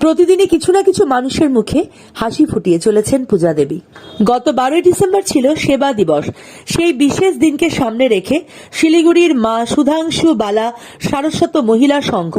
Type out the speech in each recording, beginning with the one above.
প্রতিদিনই কিছু না কিছু মানুষের মুখে হাসি ফুটিয়ে চলেছেন পূজা দেবী। গত বারোই ডিসেম্বর ছিল সেবা দিবস। সেই বিশেষ দিনকে সামনে রেখে শিলিগুড়ির মা সুধাংশু বালা সারস্বত মহিলা সংঘ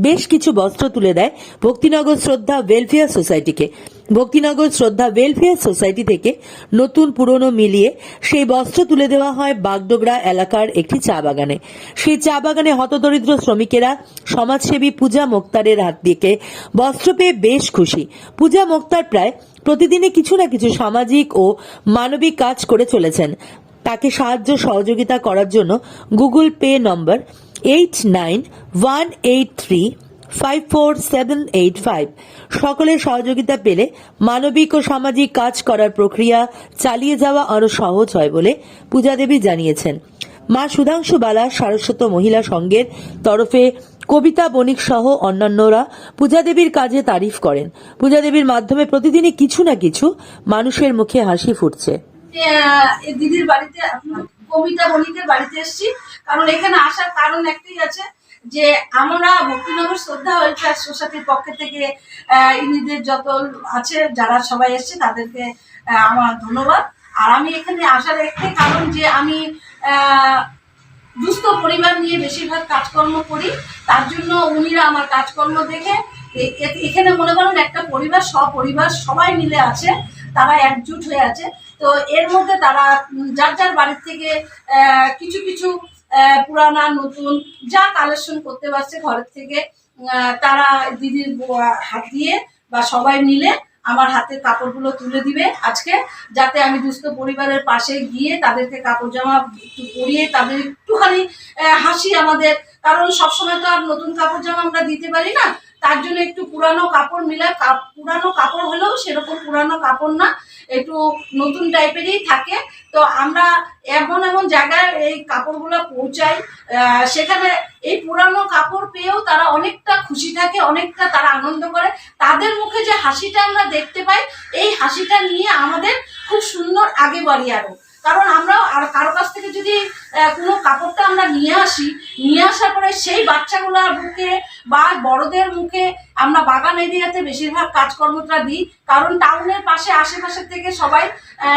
বেশ কিছু বস্ত্র তুলে দেয় ভক্তিনগর শ্রদ্ধা ওয়েলফেয়ার সোসাইটিকে। ভক্তিনগর শ্রদ্ধা ওয়েলফেয়ার সোসাইটি থেকে নতুন পুরনো মিলিয়ে সেই বস্ত্র তুলে দেওয়া হয় বাগডোগরা এলাকার একটি চা বাগানে। সেই চা বাগানে হতদরিদ্র শ্রমিকেরা সমাজসেবী পূজা মোক্তারের হাত দিকে বস্ত্র পেয়ে বেশ খুশি। পূজা মোক্তার প্রায় প্রতিদিনই কিছু না কিছু সামাজিক ও মানবিক কাজ করে চলেছেন। তাকে সাহায্য সহযোগিতা করার জন্য গুগল পে নম্বর eight nine one eight three five four seven eight five সকলের সহযোগিতা পেলে মানবিক ও সামাজিক কাজ করার প্রক্রিয়া চালিয়ে যাওয়া আরও সহজ হয় বলে পূজা দেবী জানিয়েছেন। মা সুধাংশু বালা, সারস্বত মহিলা সংঘের তরফে কবিতা বণিক সহ অন্যান্যরা পূজা দেবীর কাজে তারিফ করেন। পূজা দেবীর মাধ্যমে প্রতিদিনই কিছু না কিছু মানুষের মুখে হাসি ফুটছে। দিদির বাড়িতে, কবিতা বণিকের বাড়িতে এসেছি। কারণ এখানে আসার কারণ একটাই আছে যে আমরা ভক্তিনগর শ্রদ্ধা ওয়েলফেয়ার সোসাইটির পক্ষ থেকে ইনিদের যত আছে, যারা সবাই এসছে, তাদেরকে আমার ধন্যবাদ। আর আমি এখানে আসার একটাই কারণ যে আমি দুস্থ পরিবার নিয়ে বেশিরভাগ কাজকর্ম করি, তার জন্য উনিরা আমার কাজকর্ম দেখে এখানে মনে করেন একটা পরিবার, সপরিবার সবাই মিলে আছে, তারা একজুট হয়ে আছে। তো এর মধ্যে তারা যার যার বাড়ির থেকে কিছু কিছু পুরানা, নতুন যা কালেকশন করতে পারছে ঘরের থেকে তারা দিদির হাত দিয়ে বা সবাই মিলে আমার হাতের কাপড়গুলো তুলে দিবে আজকে, যাতে আমি দুস্থ পরিবারের পাশে গিয়ে তাদেরকে কাপড় জামা একটু পরিয়ে তাদের একটুখানি হাসি আমাদের কারণ সবসময় তো আর নতুন কাপড় জামা আমরা দিতে পারি না, তার জন্য একটু পুরানো কাপড় মিলে কাপ- পুরানো কাপড় হলেও সেরকম পুরানো কাপড় না, একটু নতুন টাইপেরই থাকে। তো আমরা এমন এমন জায়গায় এই কাপড়গুলো পৌঁছাই সেখানে এই পুরানো কাপড় পেয়েও তারা অনেকটা খুশি থাকে, অনেকটা তারা আনন্দ করে। তাদের মুখে যে হাসিটা আমরা দেখতে পাই, এই হাসিটা নিয়ে আমাদের খুব সুন্দর আগে বাড়ি আরও। কারণ আমরা আর কারও কাছ থেকে যদি কোনো কাপড়টা আমরা নিয়ে আসি, নিয়ে আসার পরে সেই বাচ্চাগুলোর মুখে বা বড়দের মুখে আমরা বাগান এরিয়াতে বেশিরভাগ কাজকর্মটা দিই, কারণ টাউনের পাশে আশেপাশে থেকে সবাই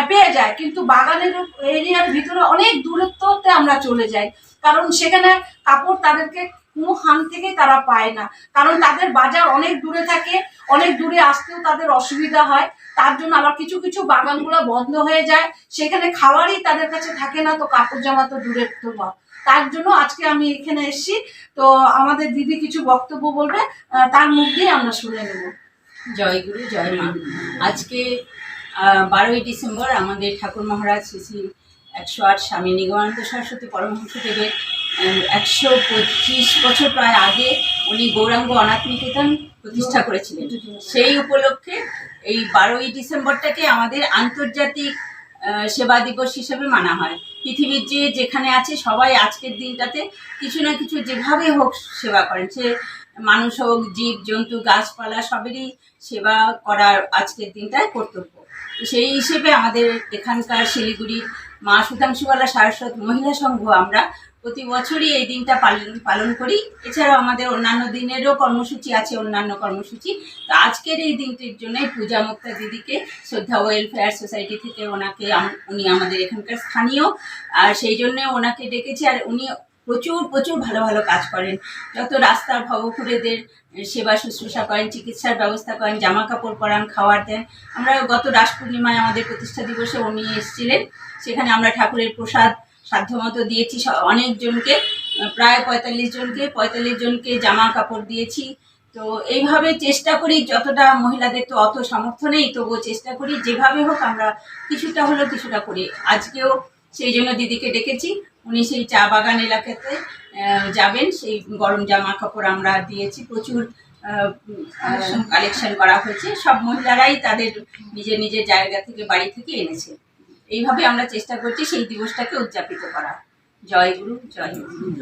পেয়ে যায়। কিন্তু বাগানের এরিয়ার ভিতরে অনেক দূরত্বতে আমরা চলে যাই। কারণ সেখানে কাপড় তাদেরকে কোনো হান থেকেই তারা পায় না। কারণ তাদের বাজার অনেক দূরে থাকে, অনেক দূরে আসতেও তাদের অসুবিধা হয়। তার জন্য আবার কিছু কিছু বাগানগুলো বন্ধ হয়ে যায়। সেখানে খাওয়ারই তাদের কাছে থাকে না, তো কাপড় জামা তো দূরের তো। তার জন্য আজকে আমি এখানে এসেছি। তো আমাদের দিদি কিছু বক্তব্য বলবে তার মুখ দিয়ে আমরা শুনে নেব। জয় গুরু, জয় মা। আজকে বারোই ডিসেম্বর আমাদের ঠাকুর মহারাজ শ্রী শ্রী একশো আট স্বামী নিগমানন্দ সরস্বতী পরমহংস দেবের একশো পঁচিশ বছর প্রায় আগে উনি গৌরাঙ্গ অনাথ নিকেতন প্রতিষ্ঠা করেছিলেন। সেই উপলক্ষে এই বারোই ডিসেম্বরটাকে আমাদের আন্তর্জাতিক সেবা দিবস হিসেবে মানা হয়। পৃথিবীর যে যেখানে আছে সবাই আজকের দিনটাতে কিছু না কিছু যেভাবে হোক সেবা করেন। সে মানুষ হোক, জীব, জন্তু, গাছপালা সবেরই সেবা করার আজকের দিনটায় কর্তব্য। সেই হিসেবে আমাদের এখানকার শিলিগুড়ির মা সুধাংশুবালা সারস্বত মহিলা সংঘ আমরা প্রতি বছরই এই দিনটা পালন পালন করি। এছাড়াও আমাদের অন্যান্য দিনেরও কর্মসূচি আছে, অন্যান্য কর্মসূচি। তো আজকের এই দিনটির জন্যই পূজা মুক্তা দিদিকে শ্রদ্ধা ওয়েলফেয়ার সোসাইটি থেকে ওনাকে উনি আমাদের এখানকার স্থানীয়। আর সেই জন্য ওনাকে ডেকেছি, আর উনি প্রচুর প্রচুর ভালো ভালো কাজ করেন। যত রাস্তার ভবঘুরেদের সেবা শুশ্রূষা করেন, চিকিৎসার ব্যবস্থা করেন জামা কাপড় পরান, খাওয়ার দেন। আমরা গত রাস পূর্ণিমায় আমাদের প্রতিষ্ঠা দিবসে উনি এসেছিলেন। সেখানে আমরা ঠাকুরের প্রসাদ সাধ্যমতো দিয়েছি। অনেকজনকে প্রায় পঁয়তাল্লিশ জনকে পঁয়তাল্লিশ জনকে জামা কাপড় দিয়েছি। তো এইভাবে চেষ্টা করি, যতটা মহিলাদের তো অত সামর্থ্য নেই, তবুও চেষ্টা করি, যেভাবে হোক আমরা কিছুটা হলেও কিছুটা করি। আজকেও সেই জন্য দিদিকে ডেকেছি। উনি সেই চা বাগান এলাকাতে যাবেন। সেই গরম জামা কাপড় আমরা দিয়েছি। প্রচুর কালেকশন করা হয়েছে। সব মহিলারাই তাদের নিজের নিজের জায়গা থেকে, বাড়ি থেকে এনেছে। এইভাবে আমরা চেষ্টা করছি সেই দিবসটাকে উদযাপিত করা জয় গুরু জয় গুরু